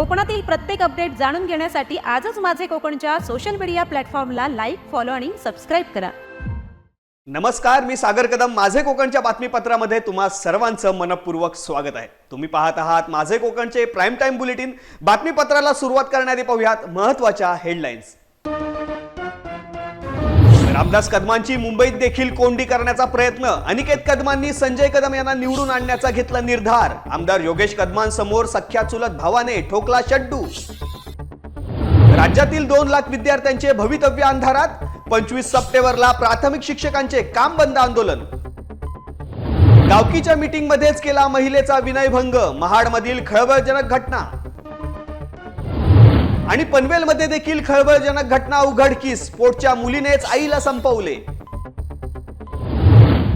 कोकणातील प्रत्येक अपडेट जाणून घेण्यासाठी आजच माझे कोकणच्या सोशल मीडिया प्लॅटफॉर्मला लाईक फॉलो आणि सबस्क्राईब करा. नमस्कार मी सागर कदम. माझे कोकणच्या बातमीपत्रामध्ये तुम्हा सर्वांचं मनपूर्वक स्वागत आहे. तुम्ही पाहत आहात माझे कोकणचे प्राईम टाईम बुलेटिन बातमीपत्राला सुरुवात करण्याआधी पाहूयात महत्त्वाच्या हेडलाईन्स रामदास कदमांची मुंबईत देखील कोंडी करण्याचा प्रयत्न. अनिकेत कदमांनी संजय कदम यांना निवडून आणण्याचा घेतला निर्धार. आमदार योगेश कदमांसमोर सख्या चुलत भावाने ठोकला चड्डू राज्यातील दोन लाख विद्यार्थ्यांचे भवितव्य अंधारात. पंचवीस सप्टेंबरला प्राथमिक शिक्षकांचे काम बंद आंदोलन. गावकीच्या मीटिंग मध्येच केला महिलेचा विनयभंग. महाडमधील खळबळजनक घटना. आणि पनवेलमध्ये देखील खळबळजनक घटना उघडकीस स्पोर्टच्या मुलीनेच आईला संपवले.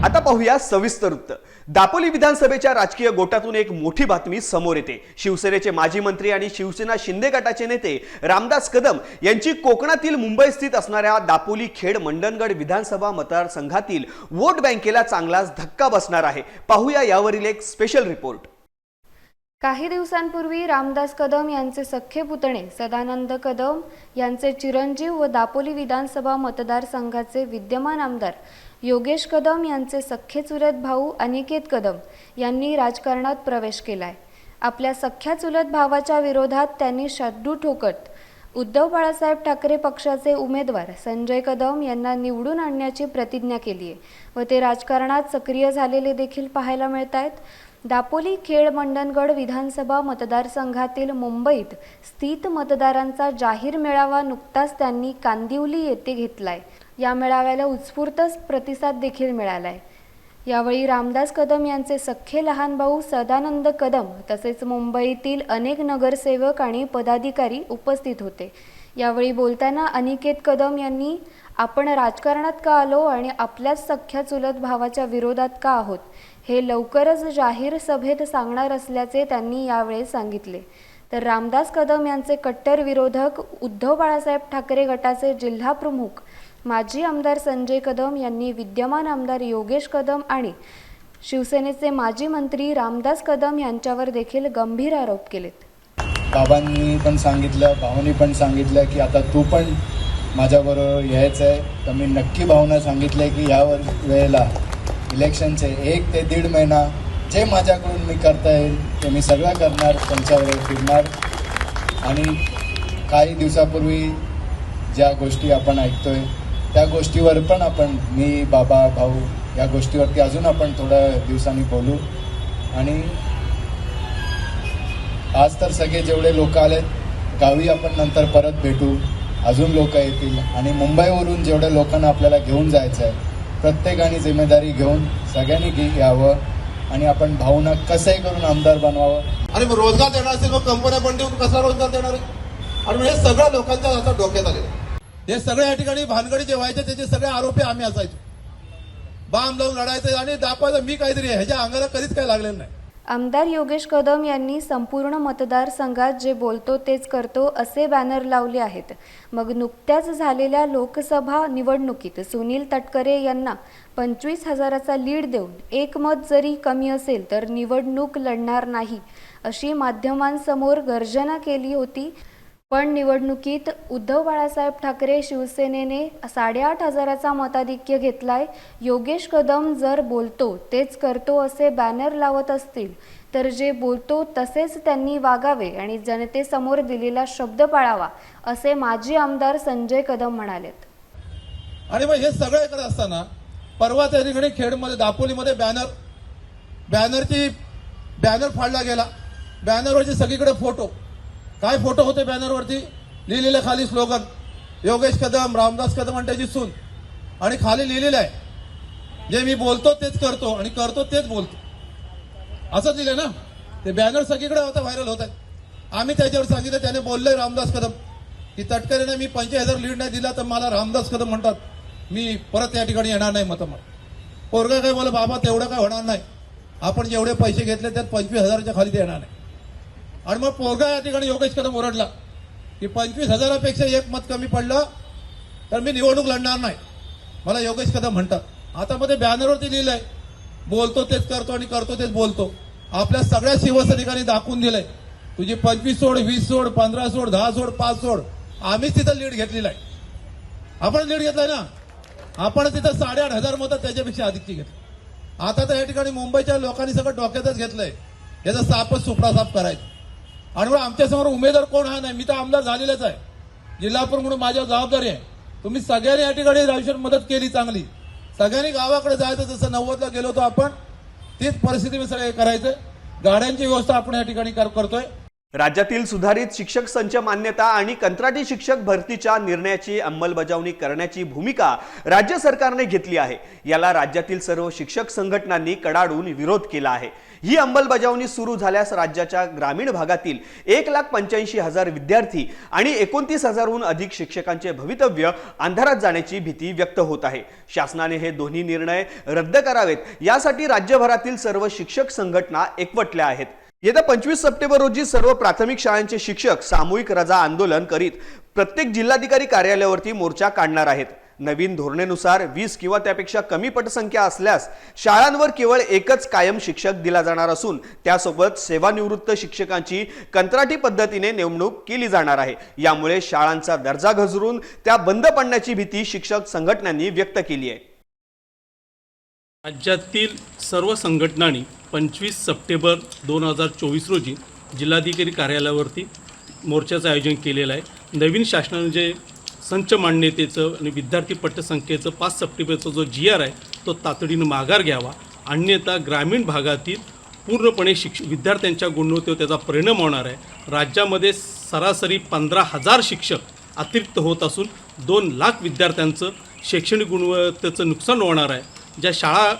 आता पाहूया सविस्तर वृत्त. दापोली विधानसभेच्या राजकीय गोटातून एक मोठी बातमी समोर येते. शिवसेनेचे माजी मंत्री आणि शिवसेना शिंदे गटाचे नेते रामदास कदम यांची कोकणातील मुंबई स्थित असणाऱ्या दापोली खेड मंडणगड विधानसभा मतदारसंघातील वोट बँकेला चांगलाच धक्का बसणार आहे. पाहूया यावरील एक स्पेशल रिपोर्ट काही दिवसांपूर्वी रामदास कदम यांचे सख्खे पुतणे सदानंद कदम यांचे चिरंजीव व दापोली विधानसभा मतदारसंघाचे विद्यमान आमदार योगेश कदम यांचे सख्खे चुलत भाऊ अनिकेत कदम यांनी राजकारणात प्रवेश केलाय. आपल्या सख्ख्या चुलत भावाच्या विरोधात त्यांनी शड्डू ठोकत उद्धव बाळासाहेब ठाकरे पक्षाचे उमेदवार संजय कदम यांना निवडून आणण्याची प्रतिज्ञा केली आहे व ते राजकारणात सक्रिय झालेले देखील पाहायला मिळत आहेत दापोली खेड मंडणगड विधानसभा मतदारसंघातील मुंबईत स्थित मतदारांचा जाहीर मेळावा नुकताच त्यांनी कांदिवली येथे घेतलाय. या मेळाव्याला उत्स्फूर्त प्रतिसाद देखील मिळालाय. यावेळी रामदास कदम यांचे सख्खे लहान भाऊ सदानंद कदम तसेच मुंबईतील अनेक नगरसेवक आणि पदाधिकारी उपस्थित होते. यावेळी बोलताना अनिकेत कदम यांनी आपण राजकारणात का आलो आणि आपल्याच सख्ख्या चुलत भावाच्या विरोधात का आहोत? हे लवकरच जाहीर सभेत सांगणार असल्याचे त्यांनी यावेळी सांगितले. तर रामदास कदम यांचे कट्टर विरोधक उद्धव बाळासाहेब ठाकरे गटाचे जिल्हा प्रमुख माजी आमदार संजय कदम यांनी विद्यमान आमदार योगेश कदम आणि शिवसेनेचे माजी मंत्री रामदास कदम यांच्यावर देखील गंभीर आरोप केलेत. बाबांनी पण सांगितलं भावानी पण सांगितलं की आता तू पण माझ्याबरोबर यायचं आहे तर मी नक्की भावना सांगितले आहे की यावर वेळेला इलेक्शनचे एक ते दीड महिना जे माझ्याकडून मी करता येईल ते मी सगळं करणार त्यांच्यावर फिरणार. आणि काही दिवसापूर्वी ज्या गोष्टी आपण ऐकतोय त्या गोष्टीवर पण आपण मी बाबा भाऊ या गोष्टीवरती अजून आपण थोड्या दिवसांनी बोलू. आणि आज तर सगळे जेवढे लोक आलेत गावी आपण नंतर परत भेटू. अजून लोक येतील. आणि मुंबईवरून जेवढ्या लोकांना आपल्याला घेऊन जायचं आहे प्रत्येकाने जिम्मेदारी घेऊन सगळ्यांनी घ्यावं आणि आपण भावना कसंही करून आमदार बनवावं. आणि मग रोजगार देणार असेल मग कंपन्या बंद देऊन कसा रोजगार देणार आहे? आणि मग हे सगळं लोकांच्या आता डोक्यात आलेलं हे सगळे या ठिकाणी भानगडी जे व्हायचे त्याचे सगळे आरोपी आम्ही असायचो. बाम लावून लढायचं आणि दापायचं मी काहीतरी ह्याच्या अंगाला कधीच काही लागलेलं नाही. आमदार योगेश कदम यांनी संपूर्ण मतदारसंघात जे बोलतो तेच करतो असे बॅनर लावले आहेत. मग नुकत्याच झालेल्या लोकसभा निवडणुकीत सुनील तटकरे यांना पंचवीस हजाराचा लीड देऊन एक मत जरी कमी असेल तर निवडणूक लढणार नाही अशी माध्यमांसमोर गर्जना केली होती. पण निवडणुकीत उद्धव बाळासाहेब ठाकरे शिवसेनेने साडेआठ हजाराचा मताधिक्य घेतलाय. योगेश कदम जर बोलतो तेच करतो असे बॅनर लावत असतील तर जे बोलतो तसेच त्यांनी वागावे आणि जनतेसमोर दिलेला शब्द पाळावा असे माजी आमदार संजय कदम म्हणालेत. आणि मग हे सगळं करत असताना परवा त्या ठिकाणी खेडमध्ये दापोलीमध्ये बॅनर बॅनरची बॅनर फाडला गेला. बॅनरवरचे सगळीकडे फोटो. काय फोटो होते बॅनरवरती लिहिलेलं खाली स्लोगन योगेश कदम रामदास कदम आणि त्याची सून. आणि खाली लिहिलेलं आहे. जे मी बोलतो तेच करतो आणि करतो तेच बोलतो. असंच लिहिलं ना? ते बॅनर सगळीकडे होतं व्हायरल होत आहे आम्ही त्याच्यावर सांगितलं त्याने बोललंय रामदास कदम. की तटकरेने मी पंचवीस हजार लीड नाही दिला तर मला रामदास कदम म्हणतात. मी परत या ठिकाणी येणार नाही मत पोरगा काय बोला बाबा तेवढं काय होणार नाही. आपण जेवढे पैसे घेतले त्यात पंचवीस हजारच्या खाली ते येणार नाही. आणि मग पोरगा या ठिकाणी योगेश कदम ओरडला. की पंचवीस हजारापेक्षा एक मत कमी पडलं तर मी निवडणूक लढणार नाही. मला योगेश कदम म्हणतात. आता मध्ये बॅनरवरती लिहिलंय. बोलतो तेच करतो आणि करतो तेच बोलतो. आपल्या सगळ्या शिवसैनिकांनी दाखवून दिलंय. तुझी पंचवीस सोड वीस सोड पंधरा सोड दहा सोड पाच सोड. आम्हीच तिथं लीड घेतलेला आहे. आपण लीड घेतलाय ना? आपण तिथं साडेआठ हजार मतं त्याच्यापेक्षा अधिकची घेतली. आता तर या ठिकाणी मुंबईच्या लोकांनी सगळं डोक्यातच घेतलंय. याचा सापच सुपडासाप करायचं. आणि म्हणून आमच्यासमोर उमेदवार कोण हा नाही? मी तर आमदार झालेलाच आहे. जिल्हापूर म्हणून माझ्यावर जबाबदारी आहे. तुम्ही सगळ्यांनी या ठिकाणी आयुष्यात मदत केली चांगली. सगळ्यांनी गावाकडे जायचं जसं नव्वदला गेलो होतो आपण तीच परिस्थिती मी सगळे करायचं गाड्यांची व्यवस्था आपण या ठिकाणी कर- करतोय. राज्यातील सुधारित शिक्षक संच मान्यता आणि कंत्राटी शिक्षक भरतीच्या निर्णयाची अंमलबजावणी करण्याची भूमिका राज्य सरकारने घेतली आहे. याला राज्यातील सर्व शिक्षक संघटनांनी कडाडून विरोध केला आहे. ही अंमलबजावणी सुरू झाल्यास राज्याच्या ग्रामीण भागातील एक लाख पंच्याऐंशी हजार विद्यार्थी आणि एकोणतीस हजारहून अधिक शिक्षकांचे भवितव्य अंधारात जाण्याची भीती व्यक्त होत आहे. शासनाने हे दोन्ही निर्णय रद्द करावेत. यासाठी राज्यभरातील सर्व शिक्षक संघटना एकवटल्या आहेत. येत्या पंचवीस सप्टेंबर रोजी सर्व प्राथमिक शाळांचे शिक्षक सामूहिक रजा आंदोलन करीत प्रत्येक जिल्हाधिकारी कार्यालयावरती मोर्चा काढणार आहेत. नवीन धोरणेनुसार वीस किंवा त्यापेक्षा कमी पटसंख्या असल्यास शाळांवर केवळ एकच कायम शिक्षक दिला जाणार असून त्यासोबत सेवानिवृत्त शिक्षकांची कंत्राटी पद्धतीने नेमणूक केली जाणार आहे. यामुळे शाळांचा दर्जा घसरून त्या बंद पडण्याची भीती शिक्षक संघटनांनी व्यक्त केली आहे. राज्यातील सर्व संघटनांनी पंचवीस सप्टेंबर दोन हजार चोवीस रोजी जिल्हाधिकारी कार्यालयावरती मोर्चाचं आयोजन केलेलं आहे. नवीन शासनाने जे संच मान्यतेचं आणि विद्यार्थी पट्टसंख्येचं पाच सप्टेंबरचा जो जी आर आहे तो तातडीनं माघार घ्यावा. अन्यथा ग्रामीण भागातील पूर्णपणे शिक्ष विद्यार्थ्यांच्या गुणवत्तेवर त्याचा परिणाम होणार आहे. राज्यामध्ये सरासरी पंधरा हजार शिक्षक अतिरिक्त होत असून दोन लाख विद्यार्थ्यांचं शैक्षणिक गुणवत्तेचं नुकसान होणार आहे. ज्या शाळा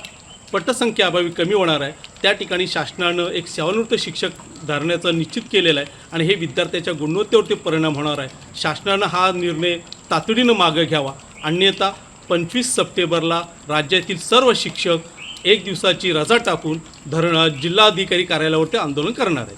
पटसंख्या अभावी कमी होणार आहे त्या ठिकाणी शासनानं एक सेवानिवृत्त शिक्षक धरण्याचं निश्चित केलेलं आहे आणि हे विद्यार्थ्याच्या गुणवत्तेवरती परिणाम होणार आहे. शासनानं हा निर्णय तातडीनं मागं घ्यावा. अन्यथा पंचवीस सप्टेंबरला राज्यातील सर्व शिक्षक एक दिवसाची रजा टाकून धरण जिल्हाधिकारी कार्यालयावरती आंदोलन करणार आहेत.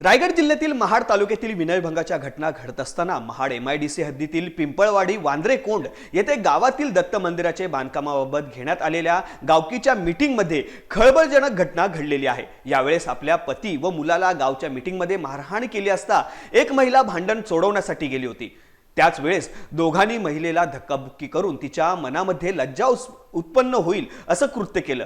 रायगड जिल्ह्यातील महाड तालुक्यातील विनयभंगाच्या घटना घडत असताना Mahad M I D C हद्दीतील पिंपळवाडी वांद्रे कोंड येथे गावातील दत्त मंदिराचे बांधकामाबाबत घेण्यात आलेल्या गावकीच्या मिटिंगमध्ये खळबळजनक घटना घडलेली आहे. यावेळेस आपल्या पती व मुलाला गावच्या मीटिंगमध्ये मारहाण केली असता एक महिला भांडण सोडवण्यासाठी गेली होती. त्याच वेळेस दोघांनी महिलेला धक्काबुक्की करून तिच्या मनामध्ये लज्जा उत्पन्न होईल असं कृत्य केलं.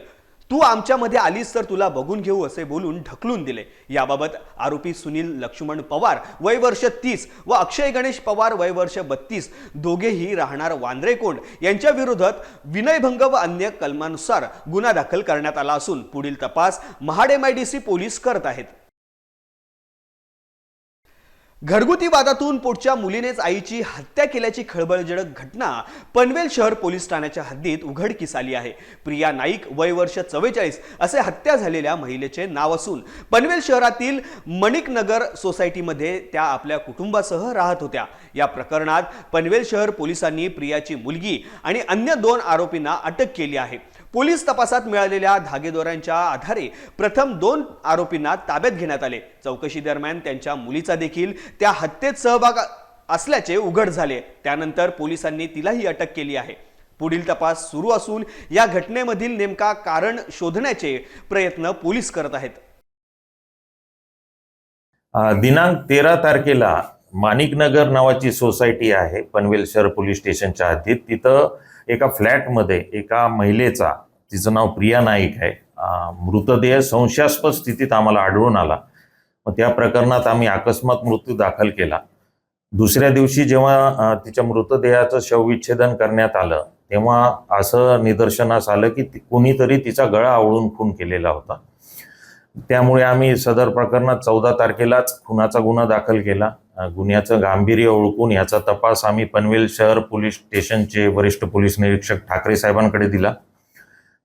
तू आमच्यामध्ये आलीस तर तुला बघून घेऊ असे बोलून ढकलून दिले. याबाबत आरोपी सुनील लक्ष्मण पवार वय वर्ष तीस व अक्षय गणेश पवार वय वर्ष बत्तीस दोघेही राहणार वांद्रेकोंड यांच्या विरोधात विनयभंग व अन्य कलमानुसार गुन्हा दाखल करण्यात आला असून पुढील तपास महाड एमआयडीसी पोलीस करत आहेत. घरगुती वादातून पोटच्या मुलीनेच आईची हत्या केल्याची खळबळजनक घटना पनवेल शहर पोलीस ठाण्याच्या हद्दीत उघडकीस आली आहे. प्रिया नाईक वय वर्ष चव्वेचाळीस असे हत्या झालेल्या महिलेचे नाव असून पनवेल शहरातील मणिकनगर सोसायटीमध्ये त्या आपल्या कुटुंबासह राहत होत्या. या प्रकरणात पनवेल शहर पोलिसांनी प्रियाची मुलगी आणि अन्य दोन आरोपींना अटक केली आहे. पोलीस तपासात मिळालेल्या धागेदोऱ्यांच्या आधारे प्रथम दोन आरोपींना ताब्यात घेण्यात आले. चौकशी दरम्यान त्यांच्या मुलीचा देखील त्या हत्येत सहभाग असल्याचे उघड झाले. त्यानंतर पोलिसांनी तिलाही अटक केली आहे. पुढील तपास सुरू असून या घटनेमधील नेमका कारण शोधण्याचे प्रयत्न पोलीस करत आहेत. दिनांक तेरा तारखेला माणिकनगर नावाची सोसायटी आहे पनवेल शहर पोलीस स्टेशनच्या हद्दीत. तिथं एका फ्लॅटमध्ये एका महिलेचा तिचं नाव प्रिया नाईक आहे मृतदेह संशयास्पद स्थितीत आम्हाला आढळून आला. मग त्या प्रकरणात आम्ही अकस्मात मृत्यू दाखल केला. दुसऱ्या दिवशी जेव्हा तिच्या मृतदेहाचं शवविच्छेदन करण्यात आलं तेव्हा असं निदर्शनास आलं की ती- कुणीतरी तिचा गळा आवळून खून केलेला होता. त्यामुळे आम्ही सदर प्रकरणात चौदा तारखेलाच खुनाचा गुन्हा दाखल केला. गुन्ह्याचं गांभीर्य ओळखून याचा तपास आम्ही पनवेल शहर पोलीस स्टेशनचे वरिष्ठ पोलीस निरीक्षक ठाकरे साहेबांकडे दिला.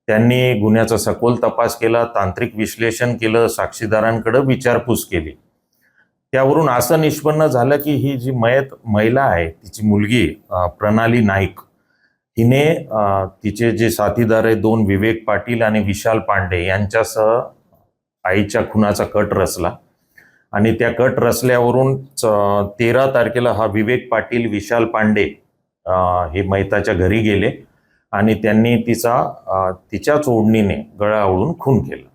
त्यांनी गुन्ह्याचा सखोल तपास केला तांत्रिक विश्लेषण केलं साक्षीदारांकडे विचारपूस केली. त्यावरून असं निष्पन्न झालं की ही जी मयत महिला आहे तिची मुलगी प्रणाली नाईक हिने तिचे जे साथीदार आहे दोन विवेक पाटील आणि विशाल पांडे यांच्यासह आईच्या खुनाचा कट रचला. आणि त्या कट रचल्यावरून तेरा तारखेला हा विवेक पाटील विशाल पांडे हे मैताच्या घरी गेले. आणि त्यांनी तिचा तिच्याच ओढणीने गळा आवळून खून केला.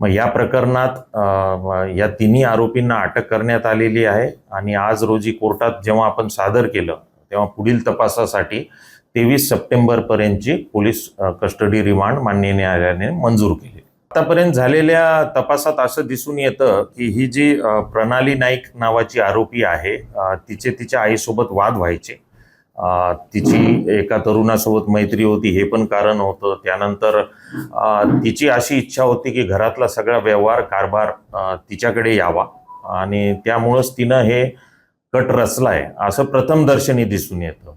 मग या प्रकरणात या तिन्ही आरोपींना अटक करण्यात आलेली आहे. आणि आज रोजी कोर्टात जेव्हा आपण सादर केलं तेव्हा पुढील तपासासाठी तेवीस सप्टेंबरपर्यंतची पोलीस कस्टडी रिमांड मान्य न्यायालयाने मंजूर केली. आतापर्यंत झालेल्या तपासात असं दिसून येतं की ही जी प्रणाली नाईक नावाची आरोपी आहे तिचे तिच्या आईसोबत वाद व्हायचे. तिची एका तरुणासोबत मैत्री होती हे पण कारण होतं. त्यानंतर तिची अशी इच्छा होती की घरातला सगळा व्यवहार कारभार तिच्याकडे यावा. आणि त्यामुळंच तिनं हे कट रचलाय असं प्रथम दर्शनी दिसून येतं.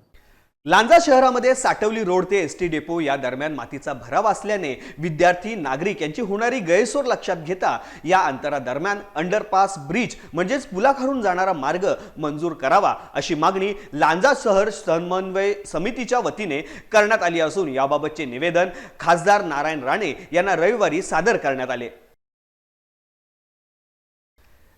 लांजा शहरामध्ये साटवली रोड ते एस टी डेपो या दरम्यान मातीचा भराव असल्याने विद्यार्थी नागरिक यांची होणारी गैरसोर लक्षात घेता या अंतरादरम्यान अंडरपास ब्रिज म्हणजेच पुलाखालून जाणारा मार्ग मंजूर करावा अशी मागणी लांजा शहर समन्वय समितीच्या वतीने करण्यात आली असून याबाबतचे निवेदन खासदार नारायण राणे यांना रविवारी सादर करण्यात आले.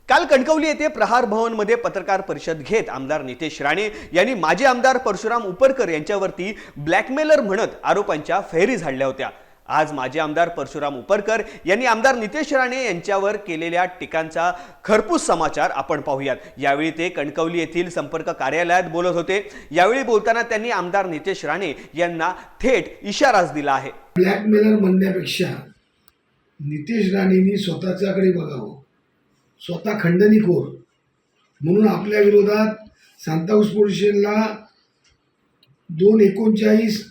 काल कणकवली येथे प्रहार भवनमध्ये पत्रकार परिषद घेत आमदार नितेश राणे यांनी माजी आमदार परशुराम उपरकर यांच्यावरती ब्लॅकमेलर म्हणत आरोपांच्या फेरी झाडल्या होत्या. आज माजी आमदार परशुराम उपरकर यांनी आमदार नितेश राणे यांच्यावर केलेल्या टीकांचा खरपूस समाचार आपण पाहूयात. यावेळी ते कणकवली येथील संपर्क कार्यालयात बोलत होते. यावेळी बोलताना त्यांनी आमदार नितेश राणे यांना थेट इशाराच दिला आहे. ब्लॅकमेलर म्हणण्यापेक्षा नितेश राणेंनी स्वतःच्याकडे बघावं. स्वतः खंडणीखोर म्हणून आपल्या विरोधात सांताक्रूज पोलीस स्टेशनला दोन एकोणचाळीस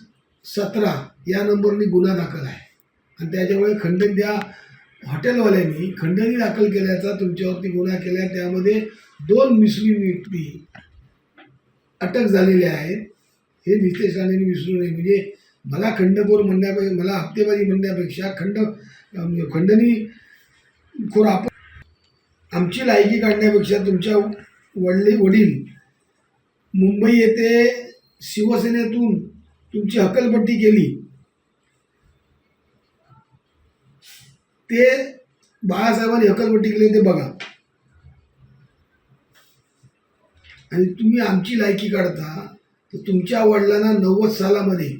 सतरा या नंबरने गुन्हा दाखल आहे. आणि त्याच्यामुळे खंडन त्या हॉटेलवाल्यांनी खंडणी दाखल केल्याचा तुमच्यावरती गुन्हा केला. त्यामध्ये दोन मुस्लिम व्यक्ती अटक झालेले आहेत. हे नितेश राणेंनी विसरू नये. म्हणजे मला खंडखोर म्हणण्यापेक्षा मला हप्तेबाजी म्हणण्यापेक्षा खंड खंडणी खोर आपण आमची लायकी काढण्यापेक्षा तुमच्या वडले वडील मुंबई येथे शिवसेनेतून तुमची हकलपट्टी केली. ते बाळासाहेबांनी हकलपट्टी केली ते बघा. आणि तुम्ही आमची लायकी काढता तर तुमच्या वडिलांना नव्वद सालामध्ये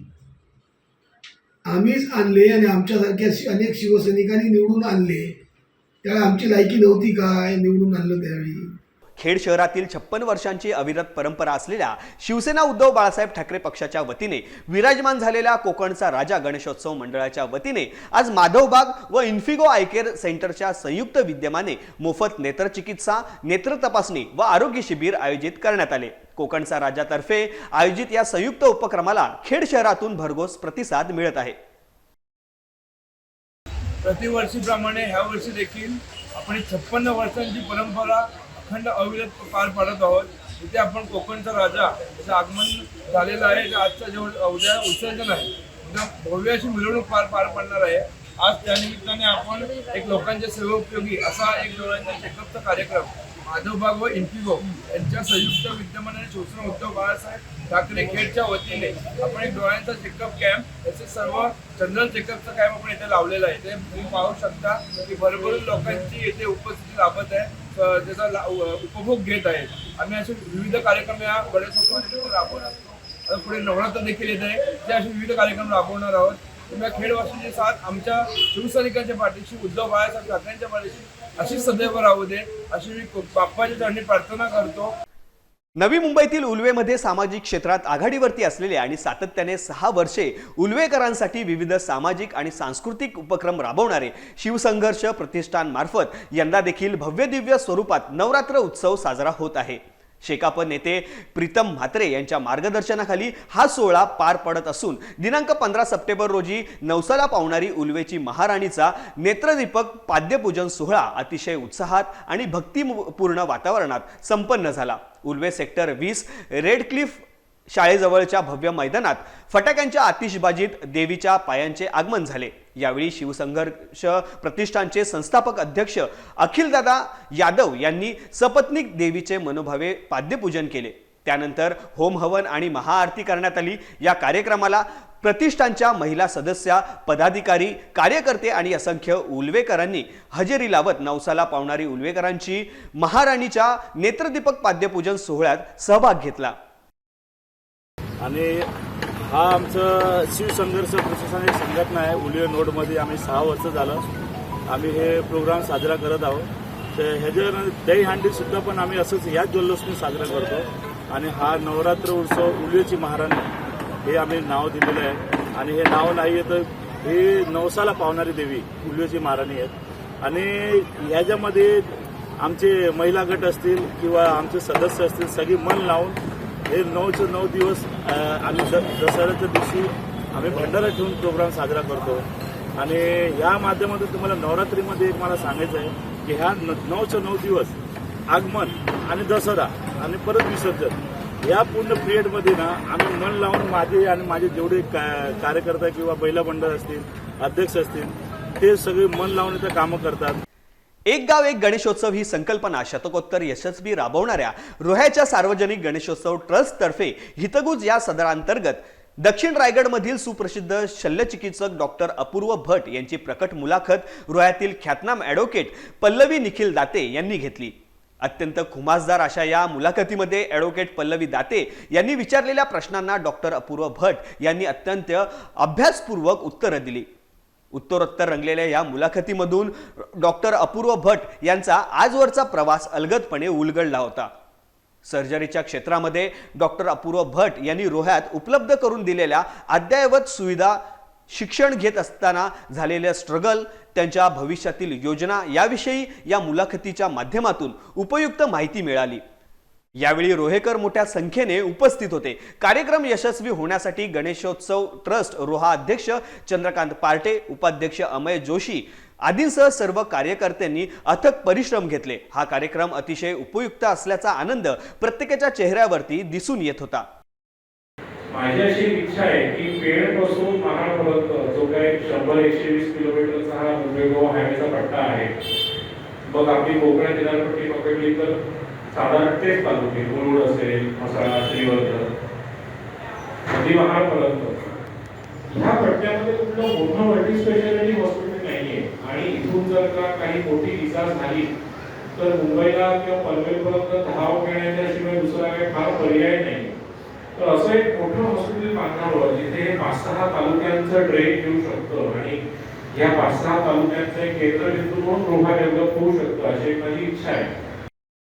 आम्हीच आणले आणि आमच्यासारख्या अनेक शिवसैनिकांनी निवडून आणले. त्यावेळी आमची लायकी नव्हती काय निवडून आणलं त्यावेळी. खेड शहरातील छप्पन वर्षांची अविरत परंपरा असलेल्या शिवसेना उद्धव बाळासाहेब ठाकरे पक्षाच्या वतीने विराजमान झालेल्या कोकणचा राजा गणेशोत्सव मंडळाच्या वतीने आज माधवबाग व इन्फिगो आयकेअर सेंटरच्या संयुक्त विद्यमाने मोफत नेत्रचिकित्सा नेत्र तपासणी व आरोग्य शिबिर आयोजित करण्यात आले. कोकणचा राजातर्फे आयोजित या संयुक्त उपक्रमाला खेड शहरातून भरघोस प्रतिसाद मिळत आहे. प्रतिवर्षीप्रमाणे ह्या वर्षी देखील आपण छप्पन्न वर्षांची परंपरा अखंड अविरत पार पाडत आहोत. इथे आपण कोकणचा राजा याचं आगमन झालेलं आहे. जे आजच्या जेव्हा उद्या उत्सर्जन आहे. उद्या भव्य अशी मिरवणूक पार पार पडणार आहे. आज त्यानिमित्ताने आपण एक लोकांच्या सेवोपयोगी असा एक डोळ्यांचा चेकअपचा कार्यक्रम माधवबाग व इन्फिगो यांच्या संयुक्त विद्यमानाने शोषण उद्धव बाळासाहेब ठाकरे खेडच्या वतीने. आपण एक डोळ्यांचा चेकअप कॅम्प याचे सर्व जनरल चेकअपचा कॅम्प आपण इथे लावलेला आहे. ते तुम्ही पाहू शकता की भरभरून लोकांची इथे उपस्थिती लाभत आहे. त्याचा उपभोग घेत आहेत आम्ही असे विविध कार्यक्रम या बरेच राबवत असतो आता पुढे नवरात्र देखील येत आहे. ते असे विविध कार्यक्रम राबवणार आहोत. तुम्ही या जे साथ आमच्या शिवसैनिकांच्या पाठीशी उद्धव बाळासाहेब ठाकरेंच्या पाठीशी अशीच सदैव राहू दे. अशी मी बाप्पाच्या चरणी प्रार्थना करतो. नवी मुंबईतील उल्वेमध्ये सामाजिक क्षेत्रात आघाडीवरती असलेले आणि सातत्याने सहा वर्षे उल्वेकरांसाठी विविध सामाजिक आणि सांस्कृतिक उपक्रम राबवणारे शिवसंघर्ष प्रतिष्ठानमार्फत यंदा देखील भव्यदिव्य स्वरूपात नवरात्र उत्सव साजरा होत आहे. शेकाप नेते प्रीतम म्हात्रे यांच्या मार्गदर्शनाखाली हा सोहळा पार पडत असून दिनांक पंधरा सप्टेंबर रोजी नवसाला पावणारी उल्वेची महाराणीचा नेत्रदीपक पाद्यपूजन सोहळा अतिशय उत्साहात आणि भक्तिपूर्ण वातावरणात संपन्न झाला. उल्वे सेक्टर वीस रेड क्लिफ शाळेजवळच्या भव्य मैदानात फटाक्यांच्या आतिषबाजीत देवीच्या पायांचे आगमन झाले. यावेळी शिवसंघर्ष प्रतिष्ठानचे संस्थापक अध्यक्ष अखिलदादा यादव यांनी सपत्निक देवीचे मनोभावे पाद्यपूजन केले. त्यानंतर होम हवन आणि महाआरती करण्यात आली. या कार्यक्रमाला प्रतिष्ठानच्या महिला सदस्या पदाधिकारी कार्यकर्ते आणि असंख्य उल्वेकरांनी हजेरी लावत नवसाला पावणारी उल्वेकरांची महाराणीच्या नेत्रदीपक पाद्यपूजन सोहळ्यात सहभाग घेतला. आणि हा आमचं शिवसंघर्ष प्रशासन एक संघटना आहे. उलिओ नोडमध्ये आम्ही सहा वर्ष झालं. आम्ही हे प्रोग्राम साजरा करत आहोत. तर ह्याच्या दहीहंडी सुद्धा पण आम्ही असंच याच जल्लोषने साजरा करतो. आणि हा नवरात्र उत्सव उलिओची महाराणी हे आम्ही नाव दिलेलं आहे. आणि हे नाव नाही आहे तर हे नवसाला पावणारी देवी उलिओची महाराणी आहेत. आणि ह्याच्यामध्ये आमचे महिला गट असतील किंवा आमचे सदस्य असतील सगळी मन लावून हे नऊचे नऊ दिवस आम्ही द दसऱ्याच्या दिवशी आम्ही भंडारा ठेवून प्रोग्राम साजरा करतो. आणि या माध्यमातून तुम्हाला नवरात्रीमध्ये एक मला सांगायचं आहे की ह्या न नऊचे नऊ दिवस आगमन आणि दसरा आणि परत विसर्जन या पूर्ण पिरियडमध्ये ना आम्ही मन लावून माझे आणि माझे जेवढे का कार्यकर्ता किंवा बैला भंडार असतील अध्यक्ष असतील ते सगळे मन लावून इथं कामं करतात. एक गाव एक गणेशोत्सव ही संकल्पना शतकोत्तर यशस्वी राबवणाऱ्या रोह्याच्या सार्वजनिक गणेशोत्सव ट्रस्टतर्फे हितगुज या सदरांतर्गत दक्षिण रायगडमधील सुप्रसिद्ध शल्यचिकित्सक डॉक्टर अपूर्व भट यांची प्रकट मुलाखत रोह्यातील ख्यातनाम ॲडव्होकेट पल्लवी निखिल दाते यांनी घेतली. अत्यंत खुमासदार अशा या मुलाखतीमध्ये ॲडव्होकेट पल्लवी दाते यांनी विचारलेल्या प्रश्नांना डॉक्टर अपूर्व भट यांनी अत्यंत अभ्यासपूर्वक उत्तरं दिली. उत्तरोत्तर रंगलेल्या या मुलाखतीमधून डॉक्टर अपूर्व भट यांचा आजवरचा प्रवास अलगदपणे उलगडला होता. सर्जरीच्या क्षेत्रामध्ये डॉक्टर अपूर्व भट यांनी रोह्यात उपलब्ध करून दिलेल्या अद्ययावत सुविधा शिक्षण घेत असताना झालेल्या स्ट्रगल त्यांच्या भविष्यातील योजना याविषयी या मुलाखतीच्या माध्यमातून उपयुक्त माहिती मिळाली. यावेळी रोहेकर मोठ्या संख्येने उपस्थित होते. कार्यक्रम यशस्वी होण्यासाठी गणेशोत्सव ट्रस्ट रोहा अध्यक्ष चंद्रकांत पार्टे उपाध्यक्ष अमय जोशी आदींसह सर्व कार्यकर्त्यांनी अथक परिश्रम घेतले. हा कार्यक्रम अतिशय उपयुक्त असल्याचा आनंद प्रत्येकाच्या चेहऱ्यावरती दिसून येत होता. माझी अशी इच्छा आहे की पेडपासून महाडपर्यंत जो काही शंभर एकशे वीस किलोमीटरचा हा मुंबई गोवा हायवेचा पट्टा आहे. मग आपली कोकण किनारपट्टी पकडली तर साधारण तेच तालुके मुरुड असेल मसाळा श्रीवर्धन अगदी महापर्यंत ह्या पट्ट्यामध्ये कुठलं मोठं मल्टी स्पेशालिटी हॉस्पिटल नाहीये. आणि इथून जर का काही मोठी इजा झाली तर मुंबईला किंवा पनवेलपर्यंत धाव घेण्याच्या शिवाय दुसरा काही फार पर्याय नाही. तर असं एक मोठं हॉस्पिटल बांधावं जिथे हे पाच सहा तालुक्यांचं ड्रेन घेऊ शकतं आणि या पाच सहा तालुक्यांचं एक केंद्रबिंदू म्हणून रोहा डेव्हलप होऊ शकतं अशी एक माझी इच्छा आहे.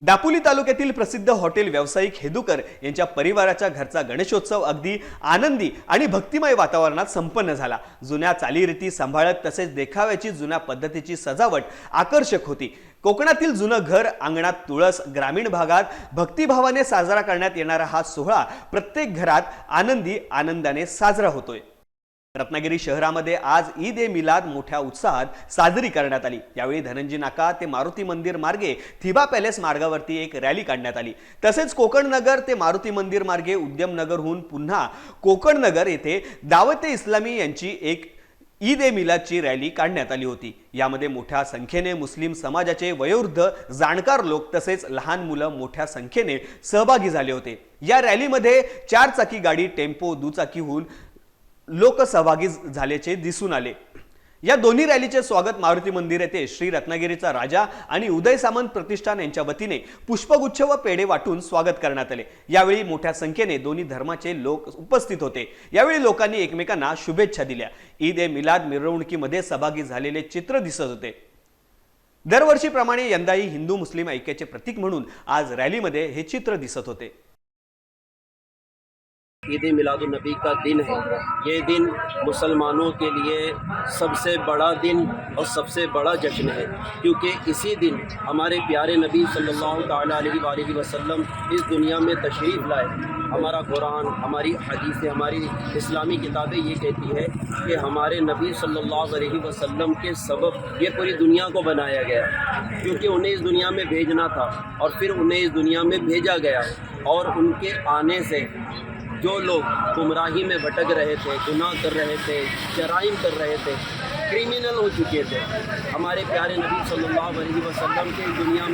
दापोली तालुक्यातील प्रसिद्ध हॉटेल व्यावसायिक हेदुकर यांच्या परिवाराच्या घरचा गणेशोत्सव अगदी आनंदी आणि भक्तिमय वातावरणात संपन्न झाला. जुन्या चालीरीती सांभाळत तसेच देखाव्याची जुन्या पद्धतीची सजावट आकर्षक होती. कोकणातील जुनं घर अंगणात तुळस ग्रामीण भागात भक्तिभावाने साजरा करण्यात येणारा हा सोहळा प्रत्येक घरात आनंदी आनंदाने साजरा होतोय. रत्नागिरी शहरामध्ये आज ईद ए मिलाद मोठ्या उत्साहात साजरी करण्यात आली. यावेळी धनंजी नाका ते मारुती मंदिर मार्गे थिबा पॅलेस मार्गावरती एक रॅली काढण्यात आली. तसेच कोकणनगर ते मारुती मंदिर मार्गे उद्यमनगरहून पुन्हा कोकणनगर येथे दावते इस्लामी यांची एक ईद ए मिलादची रॅली काढण्यात आली होती. यामध्ये मोठ्या संख्येने मुस्लिम समाजाचे वयोवृद्ध जाणकार लोक तसेच लहान मुलं मोठ्या संख्येने सहभागी झाले होते. या रॅलीमध्ये चारचाकी गाडी टेम्पो दुचाकीहून लोक सहभागी झाल्याचे दिसून आले. या दोन्ही रॅलीचे स्वागत मारुती मंदिर येथे श्री रत्नागिरीचा राजा आणि उदय सामंत प्रतिष्ठान यांच्या वतीने पुष्पगुच्छ व पेढे वाटून स्वागत करण्यात आले. यावेळी मोठ्या संख्येने दोन्ही धर्माचे लोक उपस्थित होते. यावेळी लोकांनी एकमेकांना शुभेच्छा दिल्या. ईद ए मिलाद मिरवणुकीमध्ये सहभागी झालेले चित्र दिसत होते. दरवर्षीप्रमाणे यंदाही हिंदू मुस्लिम ऐक्याचे प्रतीक म्हणून आज रॅलीमध्ये हे चित्र दिसत होते. ईद मिलादुलनबी का दिन है ये दिन मुसलमानों के लिए सबसे बड़ा दिन और सबसे बड़ा जश्न है क्योंकि इसी दिन हमारे प्यारे नबी सल्लल्लाहु ताला अलैहि वसल्लम इस दुनिया में तशरीफ़ लाए हमारा कुरान हमारी हदीसें हमारी इस्लामी किताबें ये कहती है कि हमारे नबी सल्लल्लाहु अलैहि वसल्लम के सबब ये पूरी दुनिया को बनाया गया क्योंकि उन्हें इस दुनिया में भेजना था और फिर उन्हें इस दुनिया में भेजा गया और उनके आने से जो लोग गुमराही में भटक रहे थे गुनाह कर रहे थे जराइम कर रहे थे क्रिमिनल हो चुके थे हमारे प्यारे नबी सल्लल्लाहु अलैहि वसल्लम के दुनिया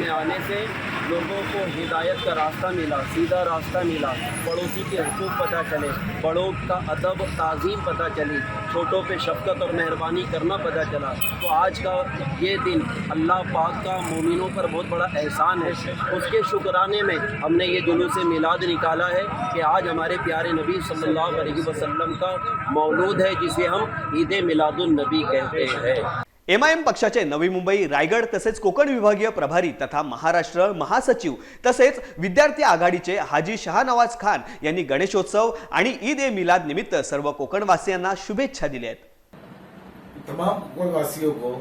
में आने से लोगों को हिदायत का रास्ता मिला सीधा रास्ता मिला पड़ोसी के हकूक़ पता चले बड़ों का अदब ताज़ीम पता चली छोटों पे शफकत और मेहरबानी करना पता चला तो आज का ये दिन अल्लाह पाक का मोमिनों पर बहुत बड़ा एहसान है उसके शुक्राने में हमने ये जुलूस मिलाद निकाला है कि आज हमारे प्यारे नबी सल्लल्लाहु अलैहि वसल्लम का मौलूद है जिसे हम ईद मिलादुल नबी कहते हैं एम आय एम पक्षाचे नवी मुंबई रायगड तसेच कोकण विभागीय प्रभारी तथा महाराष्ट्र महासचिव तसेच विद्यार्थी आघाडीचे हाजी शहानवाज खान यांनी गणेशोत्सव आणि ईद ए मिलाद निमित्त सर्व कोकणवासियांना शुभेच्छा दिल्या आहेत. तमाम कोकणवासियों को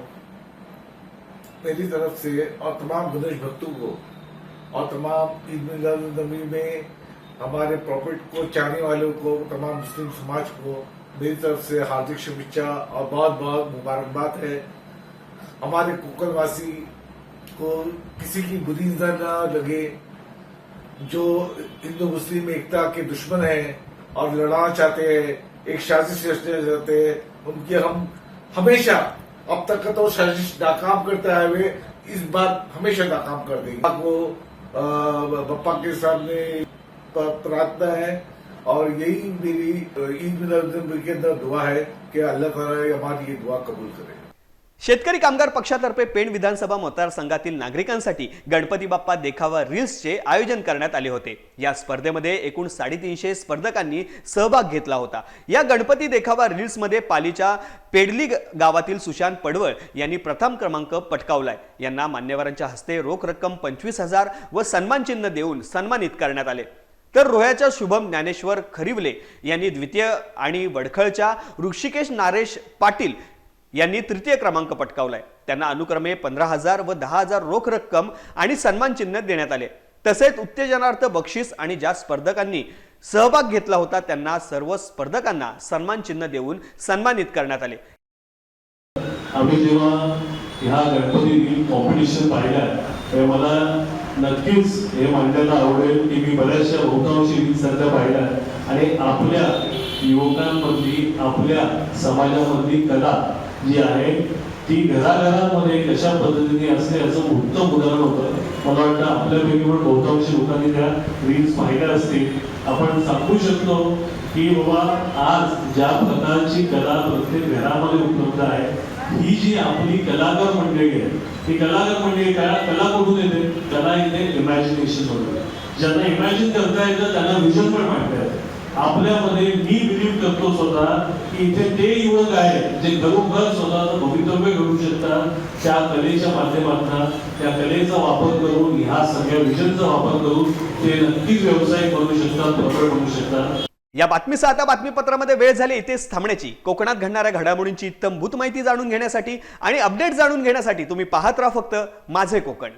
मेरी तरफ से और तमाम गणेश भक्तों को और तमाम ईद मिलाद नबी में हमारे प्रॉफिट को चाहने वालों को तमाम मुस्लिम समाज को मेरी तरफ से हार्दिक शुभेच्छा और बहुत बहुत मुबारकबाद है हमारे कोकणवासी को किसी की बुरी नजर न लगे जो हिंदू मुस्लिम एकता के दुश्मन हैं और लड़ाना चाहते हैं एक साजिश रचना चाहते हैं उनके हम हमेशा अब तक का तो साजिश नाकाम करते आए हुए इस बार हमेशा नाकाम कर देंगे वो अ, बप्पा के सामने प- प्रार्थना है और यही मेरी ईद मिलाद के अंदर दुआ है कि अल्लाह ताला हमारी ये दुआ कबूल करे। शेतकरी कामगार पक्षातर्फे पेण विधानसभा मतदारसंघातील नागरिकांसाठी गणपती बाप्पा देखावा रील्सचे आयोजन करण्यात आले होते. या स्पर्धेमध्ये एकूण साडेतीनशे स्पर्धकांनी सहभाग घेतला होता. या गणपती देखावा रील्समध्ये पालीच्या पेडली गावातील सुशांत पडवळ यांनी प्रथम क्रमांक पटकावलाय. यांना मान्यवरांच्या हस्ते रोख रक्कम पंचवीस हजार व सन्मानचिन्ह देऊन सन्मानित करण्यात आले. तर रोह्याच्या शुभम ज्ञानेश्वर खरिवले यांनी द्वितीय आणि वडखळच्या ऋषिकेश नारेश पाटील यांनी तृतीय क्रमांक पटकावलाय. त्यांना अनुक्रमे पंधरा हजार व दहा हजार रोख रक्कम आणि सन्मान चिन्ह देण्यात आले. तसेच उत्तेजनार्थ बक्षीस आणि ज्या स्पर्धकांनी सहभाग घेतला होता त्यांना सर्व स्पर्धकांना सन्मान चिन्ह देऊन सन्मानित करण्यात आले. आम्ही जेव्हा ह्या गणपती कॉम्पिटिशन पाहिल्या तेव्हा मला नक्कीच हे मांडायला आवडेल की मी बऱ्याचशा बहुतांशी सध्या पाहिल्या आणि आपल्या युवकांमधली आपल्या समाजामधली कला जी आहे ती घराघरामध्ये कशा पद्धतीने असते याचं उत्तम उदाहरण होतं. मला वाटतं आपल्यापैकी पण बहुतांशी लोकांनी त्या रील्स पाहिल्या असतील. आपण सांगू शकतो की बाबा आज ज्या प्रकारची कला प्रत्येक घरामध्ये उपलब्ध आहे ही जी आपली कलाकार मंडळी आहे ही कलाकार मंडळी कला कला कुठून येते? कला येते इमॅजिनेशन होतं ज्यांना इमॅजिन करता येतं त्यांना विजन पण मांडता येतं. आपल्यामध्ये मी बिलीव्ह करतो स्वतः की इथे ते युवक आहेत जे खरोखर स्वतःचं भवितव्य घडू शकतात त्या कलेच्या माध्यमातून त्या कलेचा वापर करून ह्या सगळ्या विजनचा वापर करून ते नक्कीच व्यवसाय बनू शकतात प्रबळ बनू शकतात. या बातमीसह आता बातमीपत्रामध्ये वेळ झाली इथेच थांबण्याची. कोकणात घडणाऱ्या घडामोडींची इत्तमभूत माहिती जाणून घेण्यासाठी आणि अपडेट जाणून घेण्यासाठी तुम्ही पाहत राहा फक्त माझे कोकण.